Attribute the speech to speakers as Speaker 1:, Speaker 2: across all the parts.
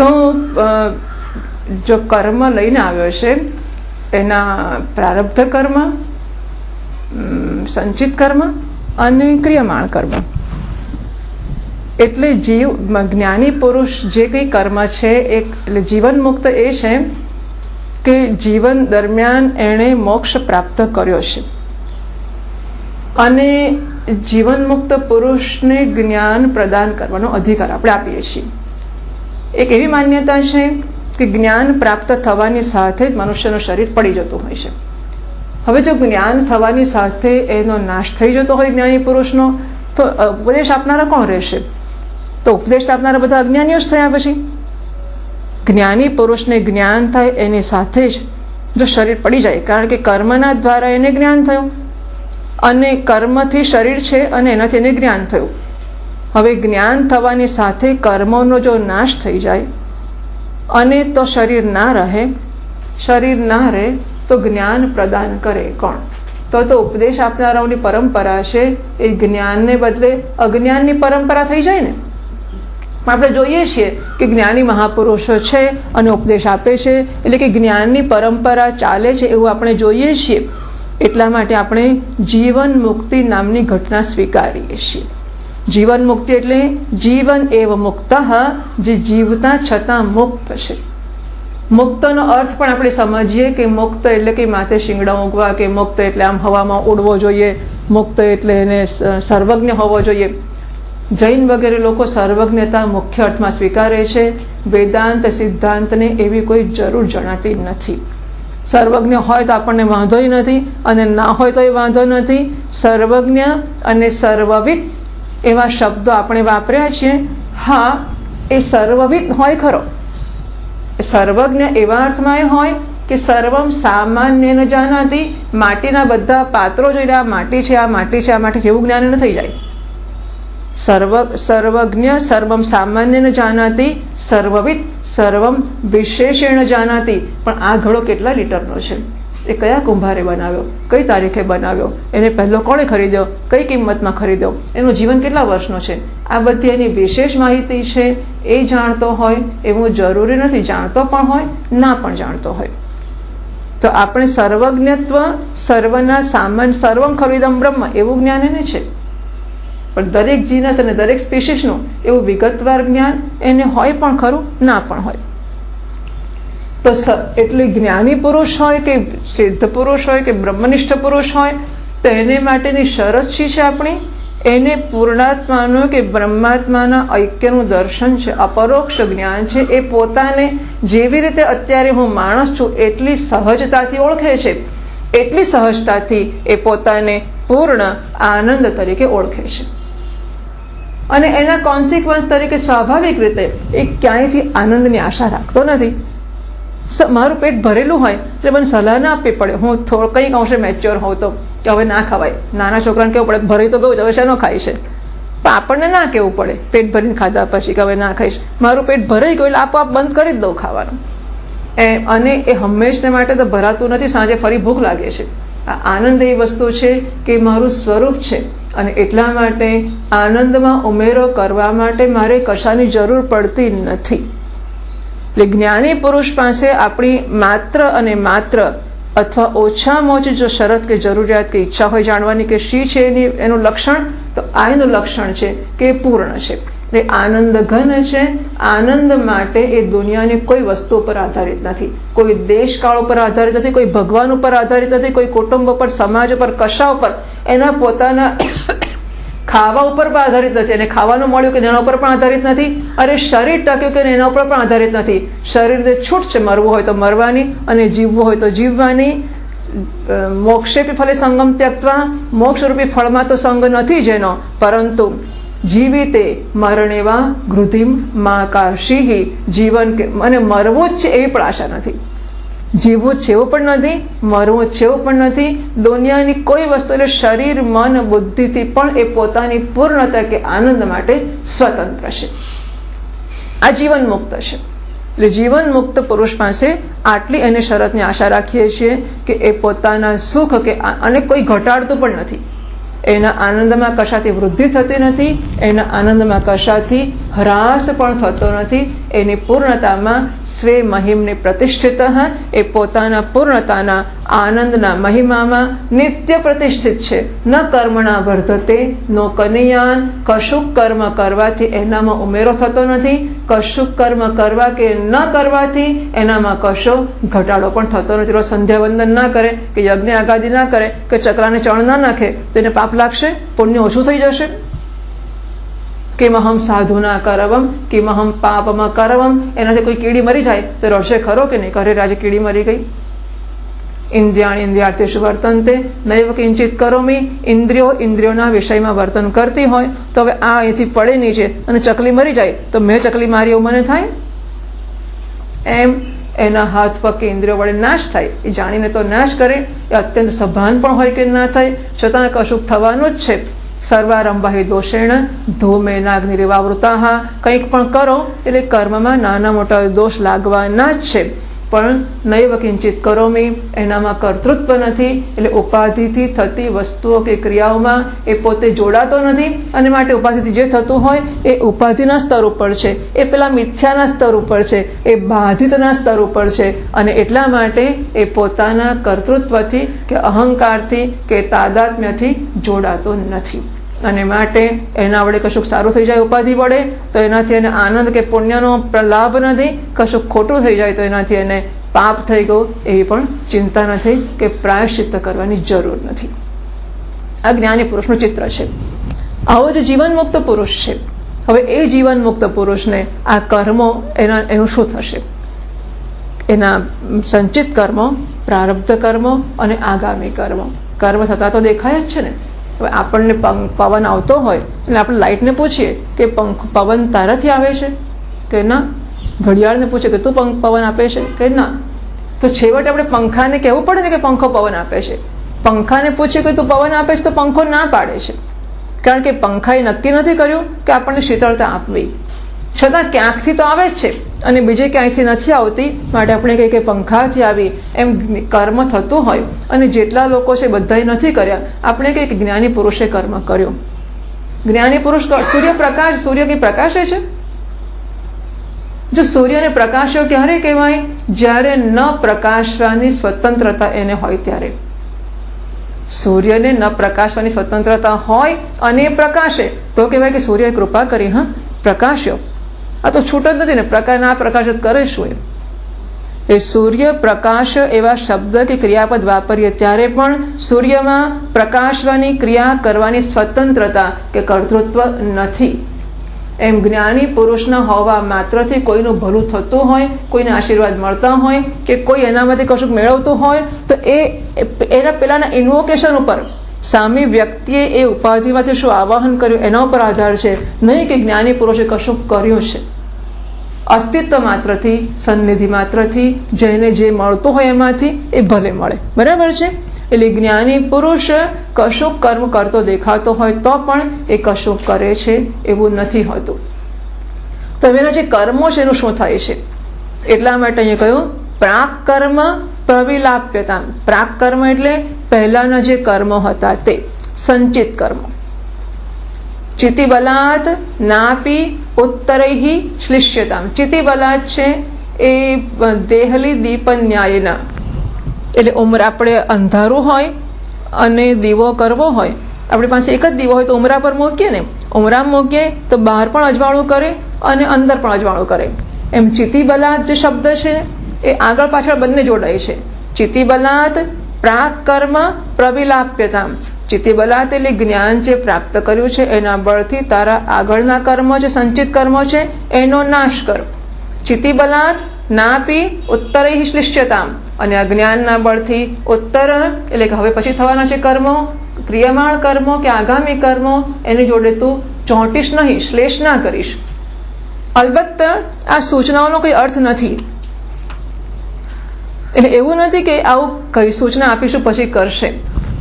Speaker 1: તો જો કર્મ લઈને આવ્યો છે, એના પ્રારબ્ધ કર્મ સંચિત કર્મ અને ક્રિયમાણ કર્મ. એટલે જીવ જ્ઞાની પુરુષ જે કંઈ કર્મ છે, એ એટલે જીવન મુક્ત એ છે કે જીવન દરમિયાન એણે મોક્ષ પ્રાપ્ત કર્યો છે. અને જીવન મુક્ત પુરુષને જ્ઞાન પ્રદાન કરવાનો અધિકાર આપણે આપીએ છીએ. એક એવી માન્યતા છે કે જ્ઞાન પ્રાપ્ત થવાની સાથે જ મનુષ્યનું શરીર પડી જતું હોય છે. હવે જો જ્ઞાન થવાની સાથે એનો નાશ થઈ જતો હોય જ્ઞાની પુરુષનો, તો ઉપદેશ આપનારા કોણ રહેશે? તો ઉપદેશ આપનારા બધા અજ્ઞાનીઓ જ થયા પછી. જ્ઞાની પુરુષને જ્ઞાન થાય એની સાથે જ જો શરીર પડી જાય, કારણ કે કર્મના દ્વારા એને જ્ઞાન થયું. અને કર્મથી શરીર છે અને એનાથી એને જ્ઞાન થયું. હવે જ્ઞાન થવાની સાથે કર્મોનો જો નાશ થઈ જાય, અને તો શરીર ના રહે, શરીર ના રહે, તો જ્ઞાન પ્રદાન કરે કોણ? તો તો ઉપદેશ આપનારાઓની પરંપરા છે, એ જ્ઞાનને બદલે અજ્ઞાનની પરંપરા થઈ જાય ને? આપણે જોઈએ છીએ કે જ્ઞાની મહાપુરુષો છે અને ઉપદેશ આપે છે, એટલે કે જ્ઞાનની પરંપરા ચાલે છે એવું આપણે જોઈએ છીએ. એટલા માટે આપણે જીવન મુક્તિ નામની ઘટના સ્વીકારીએ છીએ. જીવન મુક્તિ એટલે જીવન એવ મુક્ત, જે જીવતા છતાં મુક્ત છે. મુક્તનો અર્થ પણ આપણે સમજીએ કે મુક્ત એટલે કે માથે શિંગડા ઊંઘવા કે મુક્ત એટલે આમ હવામાં ઉડવો જોઈએ, મુક્ત એટલે એને સર્વજ્ઞ હોવો જોઈએ. જૈન વગેરે લોકો સર્વજ્ઞતા મુખ્ય અર્થમાં સ્વીકારે છે. વેદાંત સિદ્ધાંતને એવી કોઈ જરૂર જણાતી નથી. સર્વજ્ઞ હોય તો આપણને વાંધોય નથી અને ના હોય તો એ વાંધો નથી. સર્વજ્ઞ અને સર્વવિદ એવા શબ્દો આપણે વાપર્યા છીએ હા, એ સર્વવિદ હોય ખરો. સર્વજ્ઞ એવા અર્થમાં એ હોય કે સર્વમ સામાન્ય ન જાનાતી, માટીના બધા પાત્રો જોઈને આ માટી છે, આ માટી છે, આ માટી જેવું જ્ઞાન ન થઈ જાય. સર્વ, સર્વજ્ઞ સર્વમ સામાન્ય ન જાનાતી સર્વવિદ સર્વમ વિશેષેણ જાનાતી. પણ આ ઘડો કેટલા લીટરનો છે? એ કયા કુંભારે બનાવ્યો? કઈ તારીખે બનાવ્યો? એને પહેલો કોણે ખરીદ્યો? કઈ કિંમતમાં ખરીદ્યો? એનું જીવન કેટલા વર્ષનો છે? આ બધી એની વિશેષ માહિતી છે, એ જાણતો હોય, એવું જરૂરી નથી, જાણતો પણ હોય, ના પણ જાણતો હોય. તો આપણે સર્વજ્ઞત્વ, સર્વના સામાન, સર્વમ ખરીદમ બ્રહ્મ, એવું જ્ઞાન એને છે. પણ દરેક જીનસ અને દરેક સ્પેસીસનું એવું વિગતવાર જ્ઞાન એને હોય પણ ખરું, ના પણ હોય. તો એટલે જ્ઞાની પુરુષ હોય કે સિદ્ધ પુરુષ હોય કે બ્રહ્મનિષ્ઠ પુરુષ હોય, તો એને માટેની શરત શી છે આપણી? એને પૂર્ણાત્માનું કે બ્રહ્માત્માના ઐક્યનું દર્શન છે, અપરોક્ષ જ્ઞાન છે. એ પોતાને જેવી રીતે અત્યારે હું માણસ છું, એટલી સહજતાથી ઓળખે છે. એટલી સહજતાથી એ પોતાને પૂર્ણ આનંદ તરીકે ઓળખે છે. અને એના કોન્સિક્વન્સ તરીકે સ્વાભાવિક રીતે એ ક્યાંયથી આનંદની આશા રાખતો નથી. મારું પેટ ભરેલું હોય એટલે મને સલાહ ના આપવી પડે. હું થોડું કંઈક અંશે મેચ્યોર હોઉં તો. કે હવે ના ખવાય. નાના છોકરાને કેવું પડે? ભરી તો ગયું હવે શેનો ખાય છે? પણ આપણને ના કેવું પડે પેટ ભરીને ખાધા પછી કે હવે ના ખાઈશ. મારું પેટ ભરાઈ ગયું એટલે આપોઆપ બંધ કરી જ દઉં ખાવાનું. એ, અને એ હંમેશને માટે તો ભરાતું નથી, સાંજે ફરી ભૂખ લાગે છે. આ આનંદ એવી વસ્તુ છે કે મારું સ્વરૂપ છે. અને એટલા માટે આનંદમાં ઉમેરો કરવા માટે મારે કશાની જરૂર પડતી નથી. એટલે જ્ઞાની પુરુષ પાસે આપણી માત્ર અને માત્ર અથવા ઓછામાં ઓછી જો શરત કે જરૂરિયાત કે ઈચ્છા હોય જાણવાની કે શી છે એની, એનું લક્ષણ, તો આ એનું લક્ષણ છે કે પૂર્ણ છે. એ આનંદ ઘન છે, આનંદ માટે એ દુનિયાની કોઈ વસ્તુ પર આધારિત નથી. કોઈ દેશકાળ ઉપર આધારિત નથી, કોઈ ભગવાન ઉપર આધારિત નથી, કોઈ કુટુંબ પર સમાજ પર કશા ઉપર. એના પોતાના ખાવા ઉપર પણ આધારિત નથી અને ખાવાનું મળ્યું કે એના ઉપર પણ આધારિત નથી. અરે શરીર ટક્યું કે એના ઉપર પણ આધારિત નથી. શરીરને છૂટ છે, મરવું હોય તો મરવાની અને જીવવું હોય તો જીવવાની. મોક્ષેપી ફલે સંગમ ત્યક્વા મોક્ષરૂપી ફળમાં તો સંગ નથી જેનો. પરંતુ જીવિતે મરણેવા ગૃધિમ મા કાશી જીવન કે મને મરવું જ છે એવી પણ આશા નથી. જીવવું છેવું પણ નથી, મરવું છેવું પણ નથી. દુનિયાની કોઈ વસ્તુ એટલે શરીર, મન, બુદ્ધિથી પણ એ પોતાની પૂર્ણતા કે આનંદ માટે સ્વતંત્ર છે. આ જીવન મુક્ત છે. એટલે જીવન મુક્ત પુરુષ પાસે આટલી એને શરતની આશા રાખીએ છીએ કે એ પોતાના સુખ કે અને કોઈ ઘટાડતું પણ નથી. એના આનંદમાં કશાથી વૃદ્ધિ થતી નથી, એના આનંદમાં કશાથી હ્રાસ પણ થતો નથી. એની પૂર્ણતામાં સ્વે મહિમને પ્રતિષ્ઠિત એ પોતાના પૂર્ણતાના આનંદના મહિમામાં નિત્ય પ્રતિષ્ઠિત છે. ન કર્મણા વર્ધતે, નો કનિયાન. કશુંક કર્મ કરવાથી એનામાં ઉમેરો થતો નથી. કશુંક કર્મ કરવા કે ન કરવાથી એનામાં કશો ઘટાડો પણ થતો નથી. રોજ સંધ્યા વંદન ના કરે, કે યજ્ઞ આગાદી ના કરે, કે ચકલાને ચણ ના નાખે, તો એને પાપ લાગશે, પુણ્ય ઓછું થઈ જશે. કિમહમ સાધુના કરવમ, કિમહમ પાપમાં કરવમ? એનાથી કોઈ કીડી મરી જાય તો રડશે ખરો કે નહીં? કરે આજે કીડી મરી ગઈ. ઇન્દ્રિયાણી ઇન્દ્રિયાર્થેશ વર્તનતે નૈવ કિંચિત કરોમી. ઇન્દ્રિયો ઇન્દ્રિયોના વિષયમાં વર્તન કરતી હોય તો હવે આ અહીંથી પડે નીચે અને ચકલી મરી જાય તો મેં ચકલી મારી એવું મને થાય? એમ એના હાથ પગ કે ઇન્દ્રિયો વડે નાશ થાય. એ જાણીને તો નાશ કરે. એ અત્યંત સભાન પણ હોય કે ના થાય. છતાં કશુંક થવાનું જ છે. સર્વારંભાહી દોષેણ ધૂમે નાગ્નિરેવાવૃતા કંઈક પણ કરો એટલે કર્મમાં નાના મોટા દોષ લાગવાના જ છે પણ નૈવ કિંચિત કરોમી એનામાં કર્તૃત્વ નથી, એટલે ઉપાધિથી થતી વસ્તુઓ કે ક્રિયાઓમાં એ પોતે જોડાતો નથી. અને માટે ઉપાધિથી જે થતું હોય, એ ઉપાધિના સ્તર ઉપર છે. એ પેલા મિથ્યાના સ્તર ઉપર છે. એ બાધિતના સ્તર ઉપર છે. અને એટલા માટે એ પોતાના કર્તૃત્વથી કે અહંકારથી કે તાદાત્મ્યથી જોડાતો નથી. અને માટે એના વડે કશુંક સારું થઈ જાય ઉપાધિ વડે, તો એનાથી એને આનંદ કે પુણ્યનો લાભ નથી, કશુંક ખોટું થઈ જાય તો એનાથી એને પાપ થઈ ગયું, એવી પણ ચિંતા નથી કે પ્રાયશ્ચિત્ત કરવાની જરૂર નથી. આ જ્ઞાની પુરુષનું ચિત્ર છે. આવો જે જીવન મુક્ત પુરુષ છે. હવે એ જીવન મુક્ત પુરુષને આ કર્મો એના, એનું શું થશે? એના સંચિત કર્મો, પ્રારબ્ધ કર્મો અને આગામી કર્મો. કર્મ થતા તો દેખાય જ છે ને. હવે આપણને પવન આવતો હોય એટલે આપણે લાઇટને પૂછીએ કે પંખ પવન તારાથી આવે છે? કે ના. ઘડિયાળને પૂછે કે તું પંખ પવન આપે છે? કે ના. તો છેવટે આપણે પંખાને કહેવું પડે ને કે પંખો પવન આપે છે. પંખાને પૂછીએ કે તું પવન આપે છે તો પંખો ના પાડે છે. કારણ કે પંખાએ નક્કી નથી કર્યું કે આપણને શીતળતા આપવી. છતાં ક્યાંકથી તો આવે જ છે. અને બીજે ક્યાંયથી નથી આવતી, માટે આપણે કહીએ કે પંખાથી આવી, એમ કર્મ થતું હોય, અને જેટલા લોકો છે બધાએ નથી કર્યા, આપણે કહીએ કે જ્ઞાની પુરુષે કર્મ કર્યો. જ્ઞાની પુરુષ સૂર્ય પ્રકાશ, સૂર્ય કઈ પ્રકાશે છે? જો સૂર્યને પ્રકાશ્યો ક્યારે કહેવાય? જ્યારે ન પ્રકાશવાની સ્વતંત્રતા એને હોય ત્યારે. સૂર્યને ન પ્રકાશવાની સ્વતંત્રતા હોય અને પ્રકાશે, તો કહેવાય કે સૂર્યએ કૃપા કરી, હા, પ્રકાશ્યો. આ તો છૂટ જ નથી ને પ્રકાશના પ્રકાશિત કરે શું એ સૂર્ય પ્રકાશ એવા શબ્દ કે ક્રિયાપદ વાપરીએ ત્યારે પણ સૂર્યમાં પ્રકાશવાની ક્રિયા કરવાની સ્વતંત્રતા કે કર્તૃત્વ નથી. એમ જ્ઞાની પુરુષના હોવા માત્રથી કોઈનું ભલું થતું હોય, કોઈને આશીર્વાદ મળતા હોય કે કોઈ એનામાંથી કશુંક મેળવતું હોય, તો એ એના પેલાના ઇન્વોકેશન ઉપર સામી વ્યક્તિએ એ ઉપાધિમાંથી શું આવાહન કર્યું એના ઉપર આધાર છે? નહીં કે જ્ઞાની પુરુષે કશું કર્યું છે. અસ્તિત્વ માત્રથી, સન્નિધિ માત્રથી, જેને જે મળતું હોય એમાંથી એ ભલે મળે. બરાબર છે? એટલે જ્ઞાની પુરુષ કશુંક કર્મ કરતો દેખાતો હોય તો પણ એ કશુંક કરે છે એવું નથી હોતું. તો એના જે કર્મો છે એનું શું થાય છે? એટલા માટે અહીંયા કહ્યું પ્રાક કર્મ પ્રવિલાપ્યતા પ્રાક કર્મ એટલે પહેલાના જે કર્મો હતા તે, સંચિત કર્મો. ચિતિબલાત નાપી ઉત્તરૈહી શ્લિષ્યતામ. ચિતિબલાત છે એ દેહલી દીપન્યાયના. એટલે ઉમર આપણે અંધારું હોય અને દીવો કરવો હોય, આપણી પાસે એક જ દીવો હોય તો ઉમરા પર મૂકીએ ને. ઉમરા મૂકીએ તો બહાર પણ અજવાળું કરે અને અંદર પણ અજવાળું કરે. એમ ચિતિબલાત જે શબ્દ છે એ આગળ પાછળ બંને જોડાય છે. ચિતિબલાત પ્રાક કર્મ પ્રવિલાપ્યતા ચિતિબલાત એટલે જ્ઞાન જે પ્રાપ્ત કર્યું છે, એના બળથી તારા આગળના કર્મો જે સંચિત કર્મો છે, એનો નાશ કર. ના નાપી, ઉત્તર શ્લિષ્યતામ. અને આ જ્ઞાનના બળથી ઉત્તર, એટલે કે હવે પછી થવાના છે કર્મો, ક્રિયામાણ કર્મો કે આગામી કર્મો, એની જોડે તું ચોંટીશ નહીં, શ્લેષ ના કરીશ. અલબત્ત, આ સૂચનાઓનો કોઈ અર્થ નથી. એટલે એવું નથી કે આવું કઈ સૂચના આપીશું, પછી કરશે.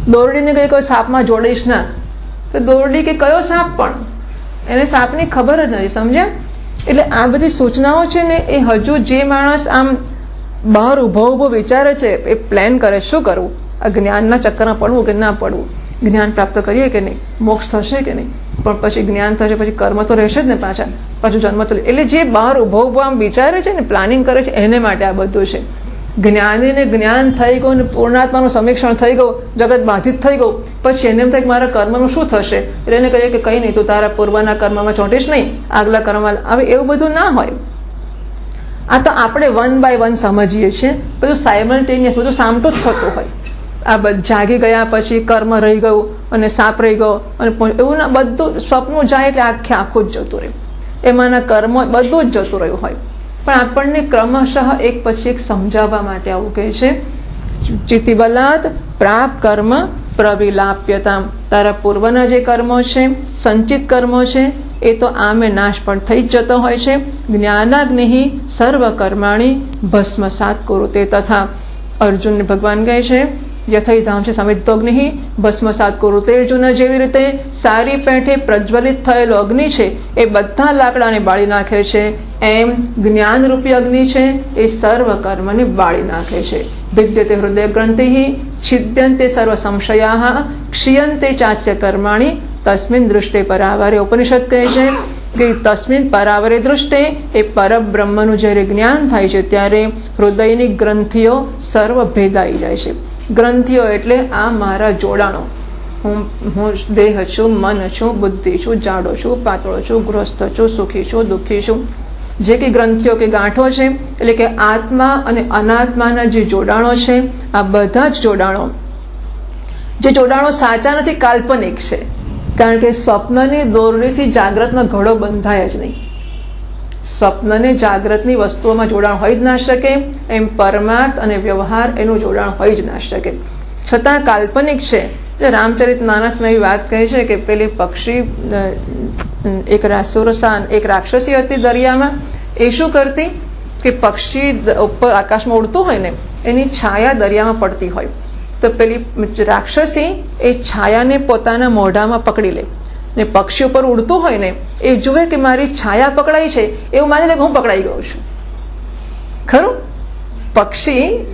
Speaker 1: દોરડીને કઈ કોઈ સાપમાં જોડીશ ના. તો દોરડી કે કયો સાપ પણ? એને સાપની ખબર જ નથી, સમજ્યા? એટલે આ બધી સૂચનાઓ છે ને, એ હજુ જે માણસ આમ બહાર ઊભો ઊભો વિચારે છે, એ પ્લાન કરે શું કરવું? આ જ્ઞાનના ચક્કરમાં પડવું કે ના પડવું? જ્ઞાન પ્રાપ્ત કરીએ કે નહીં? મોક્ષ થશે કે નહીં? પણ પછી જ્ઞાન થશે, પછી કર્મ તો રહેશે જ ને પાછા, પાછું જન્મ તો એટલે જે બહાર ઊભો ઊભો આમ વિચારે છે ને પ્લાનિંગ કરે છે, એને માટે આ બધું છે. જ્ઞાનીને જ્ઞાન થઈ ગયું અને પૂર્ણાત્માનું સમીક્ષણ થઈ ગયું, જગત બાધિત થઈ ગયું. પછી એને એમ થાય કે મારા કર્મનું શું થશે? એટલે એને કહીએ કે કંઈ નહીં, તું તારા પૂર્વના કર્મમાં ચોંટીશ નહીં, આગલા કર્મમાં હવે એવું બધું ના હોય. આ તો આપણે વન બાય વન સમજીએ છીએ. બધું સાયમલ્ટેનિયસ બધું સામટું જ થતું હોય. આ બધું જાગી ગયા પછી કર્મ રહી ગયું અને સાપ રહી ગયો અને એવું ના, બધું સ્વપ્નું જાય એટલે આખે આખું જ જતું રહ્યું. એમાંના કર્મ બધું જ જતું રહ્યું હોય. પણ આપણને ક્રમશઃ એક પછી એક સમજાવવા માટે આવું કહે છે ચિતિબલાત પ્રાપ કર્મ પ્રવિલાપ્યતા તારા પૂર્વના જે કર્મો છે, સંચિત કર્મો છે, એ તો આમે નાશ પણ થઈ જ જતો હોય છે. જ્ઞાનાગ્નિ સર્વ કર્માણી ભસ્મસાત કુરુતે તથા અર્જુનને ભગવાન કહે છે છે છે અગ્નિ ભસ્મસાત કુરુતે અર્જુન જેવી રીતે સારી પેઠે પ્રજ્વલિત થયેલો અગ્નિ છે, એ બધા લાકડાને બાળી નાખે છે. એમ જ્ઞાનરૂપી અગ્નિ છે, એ સર્વ કર્મને બાળી નાખે છે. ભિદ્યતે હૃદય ગ્રંથિ છિદ્યંતે સર્વ સંશયા ક્ષીયંતે ચાસ્ય કર્માણી, તસ્મિન દૃષ્ટે પરાવરે ઉપનિષદ કહે છે કે તસ્મિન પરાવરે દૃષ્ટે એ પરબ્રહ્મનું જ્યારે જ્ઞાન થાય છે, ત્યારે હૃદયની ગ્રંથિઓ સર્વ ભેદાઈ જાય છે. ગ્રંથિઓ એટલે આ મારા જોડાણો. હું હું દેહ છું, મન છું, બુદ્ધિ છું, જાડો છું, પાતળો છું, ગ્રસ્ત છું, સુખી છું, દુઃખી છું. જે કે ગ્રંથિઓ કે ગાંઠો છે, એટલે કે આત્મા અને અનાત્માના જે જોડાણો છે, આ બધા જ જોડાણો. જે જોડાણો સાચા નથી, કાલ્પનિક છે. કારણ કે સ્વપ્નની દોરડીથી જાગ્રતનો ઘડો બંધાય જ નહીં. સ્વપ્નને જાગ્રતની વસ્તુઓમાં જોડાણ હોઈ જ ના શકે, એમ પરમાર્થ અને વ્યવહાર એનું જોડાણ હોઈ જ ના શકે. છતાં કાલ્પનિક છે જે રામચરિત માનસમાં એવી વાત કહે છે કે પેલી પક્ષી એક સુરસાન, એક રાક્ષસી હતી દરિયામાં. એ શું કરતી? કે પક્ષી ઉપર આકાશમાં ઉડતું હોય ને, એની છાયા દરિયામાં પડતી હોય. તો પેલી રાક્ષસી એ છાયાને પોતાના મોઢામાં પકડી લે. ને પક્ષી ઉપર ઉડતું હોય ને, એ જુએ કે મારી છાયા પકડાઈ છે, એવું માની લે કે હું પકડાઈ ગયો છું. ખરું? પક્ષી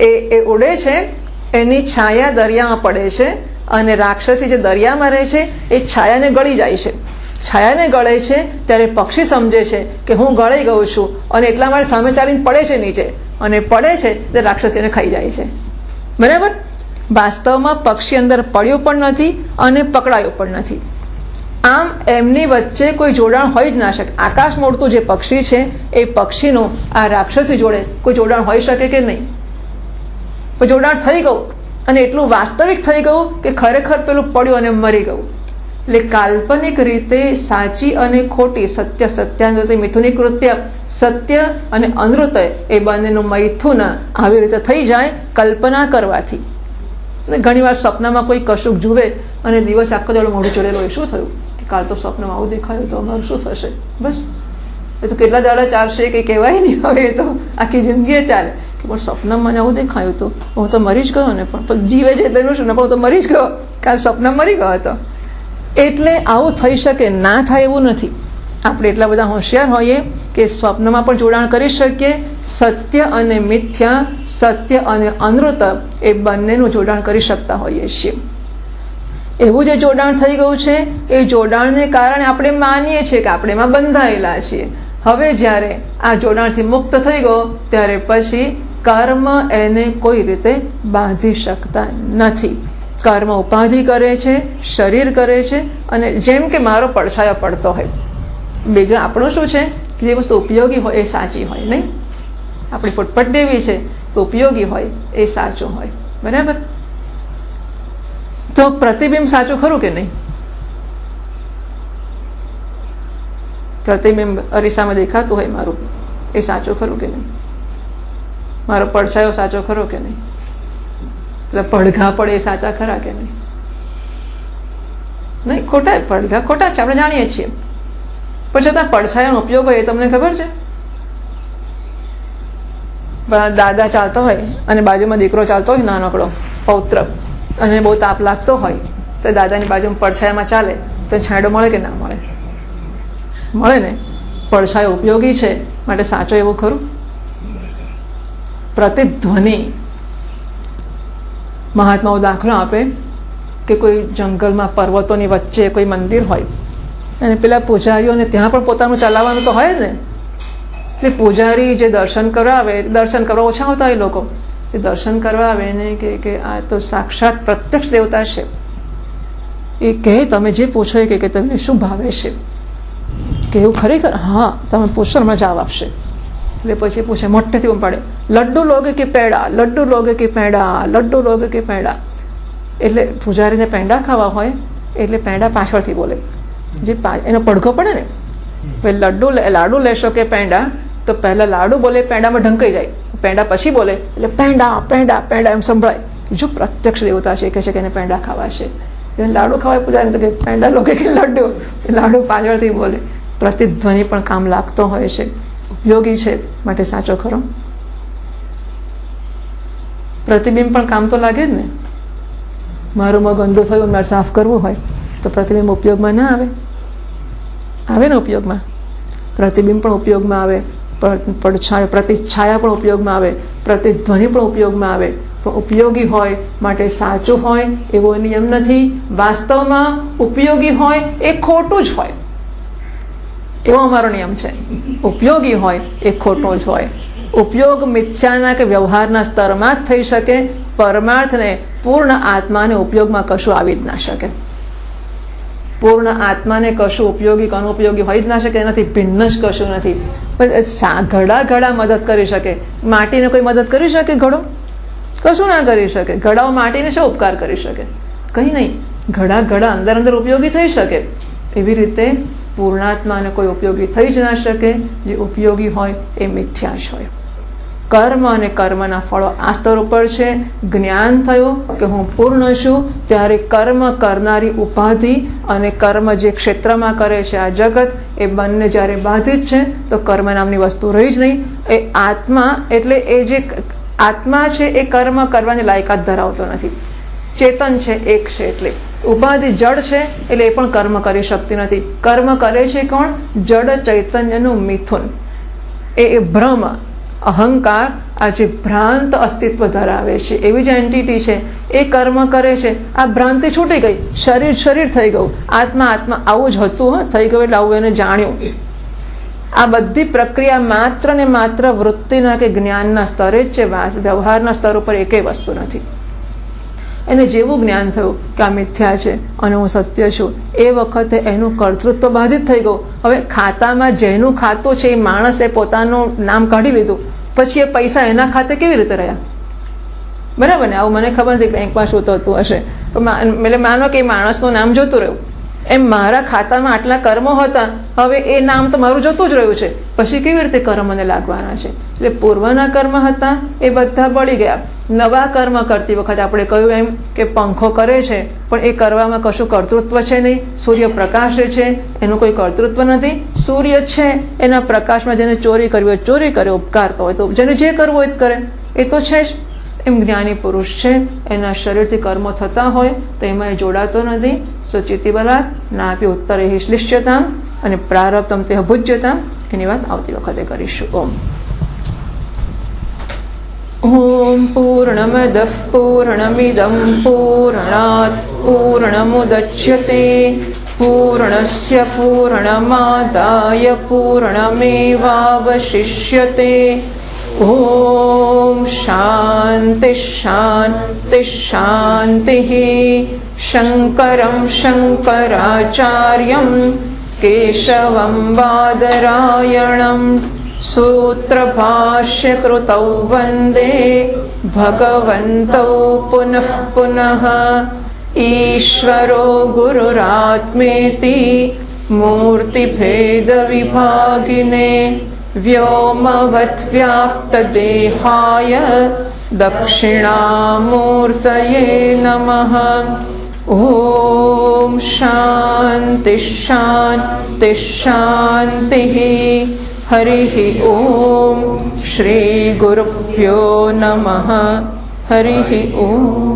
Speaker 1: એ એ ઉડે છે, એની છાયા દરિયામાં પડે છે, અને રાક્ષસી જે દરિયામાં રહે છે, એ છાયાને ગળી જાય છે. છાયાને ગળે છે, ત્યારે પક્ષી સમજે છે કે હું ગળી ગયો છું, અને એટલા માટે સામે ચાલીને પડે છે નીચે. અને પડે છે, તે રાક્ષસીને ખાઈ જાય છે. બરાબર? વાસ્તવમાં પક્ષી અંદર પડ્યું પણ નથી અને પકડાયો પણ નથી. આમ એમની વચ્ચે કોઈ જોડાણ હોઈ જ ના શકે. આકાશ મોડતું જે પક્ષી છે, એ પક્ષીનું આ રાક્ષસી જોડે કોઈ જોડાણ હોઈ શકે કે નહીં? જોડાણ થઈ ગયું. અને એટલું વાસ્તવિક થઈ ગયું કે ખરેખર પેલું પડ્યું અને મરી ગયું. એટલે કાલ્પનિક રીતે સાચી અને ખોટી સત્ય સત્યાનૃતિ મિથુની કૃત્ય, સત્ય અને અનૃતય એ બંનેનું મૈથુન આવી રીતે થઈ જાય કલ્પના કરવાથી. અને ઘણીવાર સપનામાં કોઈ કશુંક જુએ અને દિવસ આખો દાડો મોઢું ચડેલો હોય, શું થયું? કે કાલ તો સપનામાં આવું દેખાયું તો અમારું શું થશે? બસ. એ તો કેટલા દાડા ચાલશે કે કહેવાય નહીં. હવે એ તો આખી જિંદગી ચાલે. કે પણ સપનામાં મને આવું દેખાયું હતું હું તો મરી જ ગયો ને, પણ જીવે છે એટલે શું ને, પણ હું તો મરી જ ગયો. કાલ સપના મરી ગયો હતો. એટલે આવું થઈ શકે, ના થાય એવું નથી. આપણે એટલા બધા હોશિયાર હોઈએ કે સ્વપ્નમાં પણ જોડાણ કરી શકીએ. સત્ય અને મિથ્યા, સત્ય અને અનૃત એ બંનેનું જોડાણ કરી શકતા હોઈએ છીએ. એવું જે જોડાણ થઈ ગયું છે, એ જોડાણને કારણે આપણે માનીએ છીએ કે આપણે એમાં બંધાયેલા છીએ. હવે જ્યારે આ જોડાણથી મુક્ત થઈ ગયો, ત્યારે પછી કર્મ એને કોઈ રીતે બાંધી શકતા નથી. કર્મ ઉપાધિ કરે છે, શરીર કરે છે, અને જેમ કે મારો પડછાયો પડતો હોય. બીજું આપણું શું છે? કે જે વસ્તુ ઉપયોગી હોય એ સાચી હોય, નહીં? આપણી ફૂટપટ દેવી છે, તો ઉપયોગી હોય, એ સાચું હોય. બરાબર? તો પ્રતિબિંબ સાચું ખરું કે નહીં? પ્રતિબિંબ અરીસામાં દેખાતું હોય મારું, એ સાચું ખરું કે નહીં? મારો પડછાયો સાચો ખરો કે નહીં? એટલે પડઘા પડે એ સાચા ખરા કે નહીં? નહીં, ખોટા પડઘા ખોટા છે, આપણે જાણીએ છીએ. પણ છતાં પડછાયાનો ઉપયોગ હોય એ તમને ખબર છે? દાદા ચાલતો હોય અને બાજુમાં દીકરો ચાલતો હોય નાનકડો, પૌત્ર, અને બહુ તાપ લાગતો હોય, તો દાદાની બાજુમાં પડછાયામાં ચાલે, તો છાંયડો મળે કે ના મળે? મળે ને? પડછાયો ઉપયોગી છે, માટે સાચો એવું ખરું? પ્રતિધ્વનિ. મહાત્માઓ દાખલો આપે કે કોઈ જંગલમાં પર્વતોની વચ્ચે કોઈ મંદિર હોય અને પેલા પૂજારીઓને ત્યાં પણ પોતાનું ચલાવવાનું તો હોય ને. એટલે પૂજારી જે દર્શન કરવા દર્શન કરવા ઓછા આવતા હોય લોકો. એ દર્શન કરવા આવે ને કે કે આ તો સાક્ષાત પ્રત્યક્ષ દેવતા છે. એ કહે, તમે જે પૂછો એ કે તમને શું ભાવે છે? કે એવું ખરેખર, હા, તમે પૂછો હમણાં જવાબ આપશે. એટલે પછી પૂછે, મોટેથી પાડે. લડ્ડુ લોગે કે પેડા? લડ્ડુ લોગે કે પેડા? લડ્ડુ લોગે કે પેડા? એટલે પૂજારીને પેંડા ખાવા હોય, એટલે પેંડા પાછળથી બોલે. જે એનો પડઘો પડે ને? લડ્ડુ લાડુ લેશો કે પેંડા? તો પહેલા લાડુ બોલે, પેંડામાં ઢંકાઈ જાય. પેંડા પછી બોલે, એટલે પેંડા પેંડા પેંડા એમ સંભળાય. જો પ્રત્યક્ષ દેવતા છે કે છે કે એને પેંડા ખાવા છે. લાડુ ખવાય પૂજા તો કે પેંડા લોકો કે લડ્ડુ લાડુ? પાછળથી બોલે. પ્રતિધ્વનિ પણ કામ લાગતો હોય છે. ઉપયોગી છે, માટે સાચો ખરો. પ્રતિબિંબ પણ કામ તો લાગે જ ને? મારું મગ ગંદુ થયું મારે સાફ કરવું હોય. તો પ્રતિબિંબ ઉપયોગમાં ના આવે. આવે ને ઉપયોગમાં? પ્રતિબિંબ પણ ઉપયોગમાં આવે. પ્રતિછાયા પણ ઉપયોગમાં આવે. પ્રતિધ્વનિ પણ ઉપયોગમાં આવે. પણ ઉપયોગી હોય માટે સાચું હોય એવો નિયમ નથી. વાસ્તવમાં ઉપયોગી હોય એ ખોટું જ હોય. એવો અમારો નિયમ છે. ઉપયોગી હોય એ ખોટો જ હોય. ઉપયોગ મિથ્યાના કે વ્યવહારના સ્તરમાં જ થઈ શકે. પરમાર્થને પૂર્ણ આત્માને ઉપયોગમાં કશું આવી જ ના શકે. પૂર્ણ આત્માને કશું ઉપયોગી અનુપયોગી હોય જ ના શકે, એનાથી ભિન્ન જ કશું નથી. પણ ઘડા ઘડા મદદ કરી શકે. માટીને કોઈ મદદ કરી શકે ઘડો? કશું ના કરી શકે. ઘડાઓ માટીને શું ઉપકાર કરી શકે? કંઈ નહીં. ઘડા ઘડા અંદર અંદર ઉપયોગી થઈ શકે. એવી રીતે પૂર્ણાત્માને કોઈ ઉપયોગી થઈ જ ના શકે. જે ઉપયોગી હોય એ મિથ્યા જ હોય. કર્મ અને કર્મના ફળો આ સ્તર ઉપર છે. જ્ઞાન થયું કે હું પૂર્ણ છું, ત્યારે કર્મ કરનારી ઉપાધિ અને કર્મ જે ક્ષેત્રમાં કરે છે આ જગત, એ બંને જ્યારે બાધિત છે, તો કર્મ નામની વસ્તુ રહી જ નહીં. એ આત્મા, એટલે એ જે આત્મા છે, એ કર્મ કરવાની લાયકાત ધરાવતો નથી. ચેતન છે, એક છે એટલે. ઉપાધિ જડ છે, એટલે એ પણ કર્મ કરી શકતી નથી. કર્મ કરે છે કોણ? જડ ચૈતન્યનું મિથુન. એ ભ્રમ અહંકાર આ જે ભ્રાંત અસ્તિત્વ ધરાવે છે, એવી જે એન્ટિટી છે, એ કર્મ કરે છે, આ ભ્રાંતિ છૂટી ગઈ, શરીર શરીર થઈ ગયું, આત્મા આત્મા આવું જ હતું, હા, થઈ ગયું એટલે આવું એને જાણ્યું. આ બધી પ્રક્રિયા માત્ર ને માત્ર વૃત્તિના કે જ્ઞાનના સ્તરે જ છે વ્યવહારના સ્તર ઉપર એકેય વસ્તુ નથી. એને જેવું જ્ઞાન થયું કે આ મિથ્યા છે અને હું સત્ય છું, એ વખતે એનું કર્તૃત્વ બાધિત થઈ ગયું. હવે ખાતામાં જેનું ખાતું છે એ માણસે પોતાનું નામ કાઢી લીધું. પછી એ પૈસા એના ખાતે કેવી રીતે રહ્યા? બરાબર ને? આવું મને ખબર નથી બેંકમાં શું થતું હશે. એટલે માનો કે માણસનું નામ જોતું રહ્યું એમ મારા ખાતામાં આટલા કર્મો હતા, હવે એ નામ તો મારું જતું જ રહ્યું છે. પછી કેવી રીતે કર્મ મને લાગવાના છે? એટલે પૂર્વના કર્મ હતા, એ બધા બળી ગયા. નવા કર્મ કરતી વખતે આપણે કહ્યું એમ કે પંખો કરે છે, પણ એ કરવામાં કશું કર્તૃત્વ છે નહીં. સૂર્ય પ્રકાશ છે, એનું કોઈ કર્તૃત્વ નથી. સૂર્ય છે, એના પ્રકાશમાં જેને ચોરી કરવી હોય, ચોરી કરે, ઉપકાર કરવો તો જેને જે કરવું હોય કરે. એ તો છે જ. એમ જ્ઞાની પુરુષ છે એના શરીરથી કર્મો થતા હોય તો એમાં એ જોડાતો નથી સુચિતિ બલાત નાપી ઉત્તર એ શ્લિષ્યતા અને પ્રારબ્ધમ તે ભુજ્યતા એની વાત આવતી વખતે કરીશું ઓમ ॐ पूर्णमदः पूर्णमिदं पूर्णात् पूर्णमुदच्यते पूर्णस्य पूर्णमादाय पूर्णमेवावशिष्यते ॐ शान्तिः शान्तिः शान्तिः शङ्करं शङ्कराचार्यं केशवं बादरायणम् सूत्रभाष्यकृतौ वन्दे भगवन्तौ पुनः पुनः ईश्वरो गुरुरात्मेति मूर्तिभेदविभागिने व्योमवद्व्याप्तदेहाय दक्षिणामूर्तये नमः ॐ शान्तिः शान्तिः शान्तिः हरिः ॐ श्रीगुरुभ्यो नमः हरिः ॐ